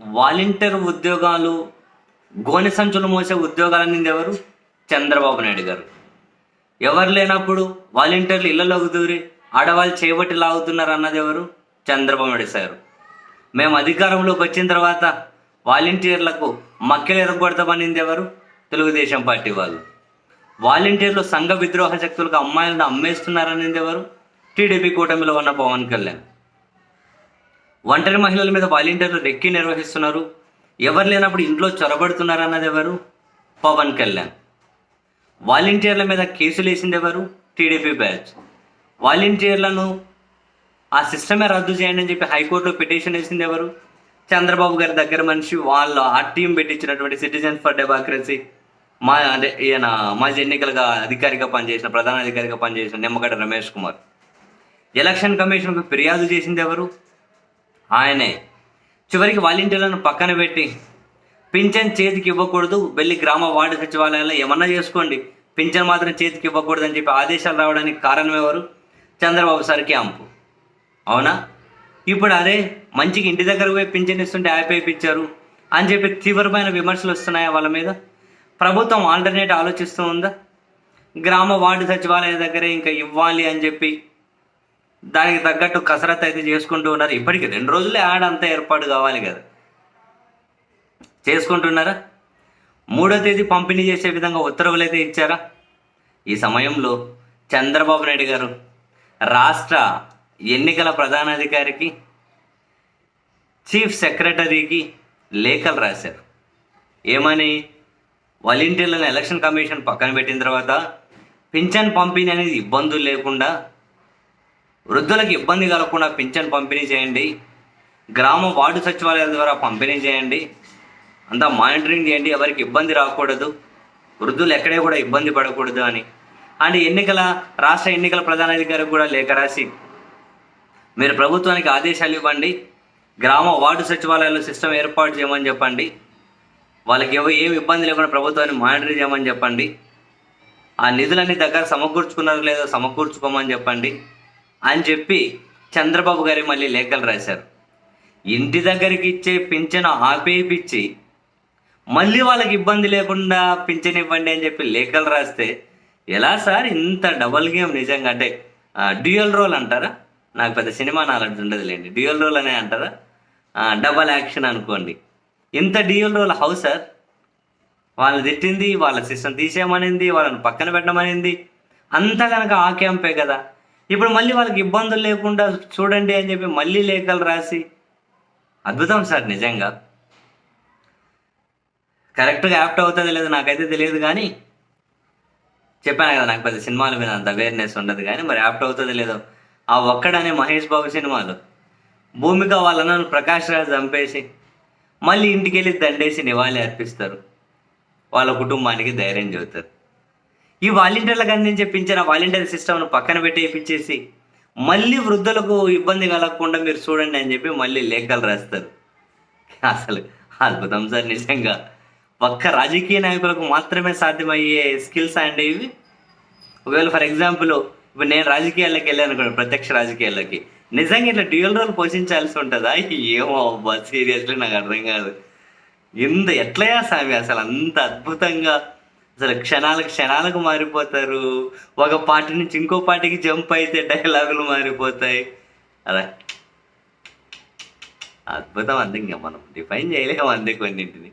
Volunteer ఉద్యోగాలు గోనె సంచులు మోసే ఉద్యోగాలు అనేది ఎవరు? చంద్రబాబు నాయుడు గారు. ఎవరు లేనప్పుడు వాలంటీర్లు ఇళ్ళలోకి దూరి ఆడవాళ్ళు చేపట్టి లాగుతున్నారు అన్నది ఎవరు? చంద్రబాబు నాయుడు సార్. మేము అధికారంలోకి వచ్చిన తర్వాత వాలంటీర్లకు మక్కలు ఎరగొడతామనింది ఎవరు? తెలుగుదేశం పార్టీ వాళ్ళు. వాలంటీర్లు సంఘ విద్రోహ శక్తులకు అమ్మాయిలను అమ్మేస్తున్నారనేది ఎవరు? టీడీపీ కూటమిలో ఉన్న పవన్ కళ్యాణ్. ఒంటరి మహిళల మీద వాలంటీర్లు రెక్కి నిర్వహిస్తున్నారు. ఎవరు లేనప్పుడు ఇంట్లో చొరబడుతున్నారు అన్నది ఎవరు? పవన్ కళ్యాణ్. వాలంటీర్ల మీద కేసులు వేసింది ఎవరు? TDP batch. వాలంటీర్లను ఆ సిస్టమే రద్దు చేయండి అని చెప్పి హైకోర్టులో పిటిషన్ వేసింది ఎవరు? చంద్రబాబు గారి దగ్గర మనిషి వాళ్ళు ఆ టీం పెట్టించినటువంటి సిటిజన్స్ ఫర్ డెమోక్రసీ మా అంటే ఈయన మాజీ ఎన్నికలుగా అధికారిగా పనిచేసిన ప్రధాన అధికారిగా పనిచేసిన నిమ్మగడ్డ రమేష్ కుమార్. ఎలక్షన్ కమిషన్కు ఫిర్యాదు చేసింది ఎవరు? ఆయనే. చివరికి వాలంటీర్లను పక్కన పెట్టి పింఛన్ చేతికి ఇవ్వకూడదు వెళ్ళి గ్రామ వార్డు సచివాలయాల్లో ఏమన్నా చేసుకోండి. పింఛన్ మాత్రం చేతికి ఇవ్వకూడదు అని చెప్పి ఆదేశాలు రావడానికి కారణం ఎవరు? చంద్రబాబు సార్ క్యాంపు అవునా? ఇప్పుడు అరే మంచిగా ఇంటి దగ్గర పోయి పింఛన్ ఇస్తుంటే యాప్ ఇచ్చారు అని చెప్పి తీవ్రమైన విమర్శలు వస్తున్నాయా వాళ్ళ మీద? ప్రభుత్వం ఆల్టర్నేట్ ఆలోచిస్తూ ఉందా? గ్రామ వార్డు సచివాలయం దగ్గరే ఇంకా ఇవ్వాలి అని చెప్పి దానికి తగ్గట్టు కసరత్ అయితే చేసుకుంటూ ఉన్నారు. ఇప్పటికి రెండు రోజులే ఆడంతా ఏర్పాటు కావాలి కదా. చేసుకుంటున్నారా? మూడో తేదీ పంపిణీ చేసే విధంగా ఉత్తర్వులు అయితే ఇచ్చారా? ఈ సమయంలో చంద్రబాబు నాయుడు గారు రాష్ట్ర ఎన్నికల ప్రధానాధికారికి చీఫ్ సెక్రటరీకి లేఖలు రాశారు. ఏమని? వాలంటీర్లను ఎలక్షన్ కమిషన్ పక్కన పెట్టిన తర్వాత పింఛన్ పంపిణీ అనేది ఇబ్బందులు లేకుండా వృద్ధులకు ఇబ్బంది కలగకుండా పింఛన్ పంపిణీ చేయండి. గ్రామ వార్డు సచివాలయాల ద్వారా పంపిణీ చేయండి. అంతా మానిటరింగ్ చేయండి. ఎవరికి ఇబ్బంది రాకూడదు. వృద్ధులు ఎక్కడే కూడా ఇబ్బంది పడకూడదు అని. అండ్ ఎన్నికల రాష్ట్ర ఎన్నికల ప్రధానాధికారికి కూడా లేఖ రాసి మీరు ప్రభుత్వానికి ఆదేశాలు ఇవ్వండి. గ్రామ వార్డు సచివాలయాల్లో సిస్టమ్ ఏర్పాటు చేయమని చెప్పండి. వాళ్ళకి ఎవ ఏం ఇబ్బంది లేకుండా ప్రభుత్వాన్ని మానిటర్ చేయమని చెప్పండి. ఆ నిధులన్నీ దగ్గర సమకూర్చుకున్నారో లేదో సమకూర్చుకోమని చెప్పండి. అని చెప్పి చంద్రబాబు గారి మళ్ళీ లేఖలు రాశారు. ఇంటి దగ్గరికి ఇచ్చే పింఛను ఆపేపిచ్చి మళ్ళీ వాళ్ళకి ఇబ్బంది లేకుండా పింఛన్ ఇవ్వండి అని చెప్పి లేఖలు రాస్తే ఎలా సార్ ఇంత డబల్ గేమ్ నిజంగా? అంటే డ్యూయల్ రోల్ అంటారా? నాకు పెద్ద సినిమా నాలెడ్జ్ ఉండదులేండి. డ్యూయల్ రోల్ అనే అంటారా? డబల్ యాక్షన్ అనుకోండి. ఇంత డ్యూయల్ రోల్ హౌ సార్? వాళ్ళు తిట్టింది వాళ్ళ సిస్టమ్ తీసేయమనింది వాళ్ళని పక్కన పెట్టమనింది అంతా కనుక ఆ క్యాంపే కదా. ఇప్పుడు మళ్ళీ వాళ్ళకి ఇబ్బందులు లేకుండా చూడండి అని చెప్పి మళ్ళీ లేఖలు రాసి అద్భుతం సార్ నిజంగా. కరెక్ట్గా యాప్ట్ అవుతుందో లేదో నాకైతే తెలియదు కానీ చెప్పాను కదా నాకు పెద్ద సినిమాల మీద అంత అవేర్నెస్ ఉండదు కానీ మరి యాప్ట్ అవుతుందో లేదో ఆ ఒక్కడనే మహేష్ బాబు సినిమాలు. భూమిక వాళ్ళను ప్రకాష్ రాజ్ చంపేసి మళ్ళీ ఇంటికి వెళ్ళి దండేసి నివాళి అర్పిస్తారు. వాళ్ళ కుటుంబానికి ధైర్యం చెబుతారు. ఈ వాలంటీర్లకు అందించే పింఛన్ ఆ వాలంటీర్ సిస్టమ్ను పక్కన పెట్టేపించేసి మళ్ళీ వృద్ధులకు ఇబ్బంది కలగకుండా మీరు చూడండి అని చెప్పి మళ్ళీ లేఖలు రాస్తారు. అసలు అద్భుతం సార్ నిజంగా. ఒక్క రాజకీయ నాయకులకు మాత్రమే సాధ్యమయ్యే స్కిల్స్ అండి ఇవి. ఒకవేళ ఫర్ ఎగ్జాంపుల్ ఇప్పుడు నేను రాజకీయాల్లోకి వెళ్ళాను అనుకోండి ప్రత్యక్ష రాజకీయాల్లోకి. నిజంగా ఇట్లా డ్యూయల్ రోల్ పోషించాల్సి ఉంటుందా? ఏమో అబ్బా సీరియస్లీ నాకు అర్థం కాదు. ఇంత ఎట్లయా స్వామి అసలు అంత అద్భుతంగా అసలు క్షణాలకు క్షణాలకు మారిపోతారు. ఒక పార్టీ నుంచి ఇంకో పార్టీకి జంప్ అయితే డైలాగులు మారిపోతాయి. అలా. అద్భుతం అంది ఇంకా మనం. డిఫైన్ చేయలేము అంది కొన్నింటిని.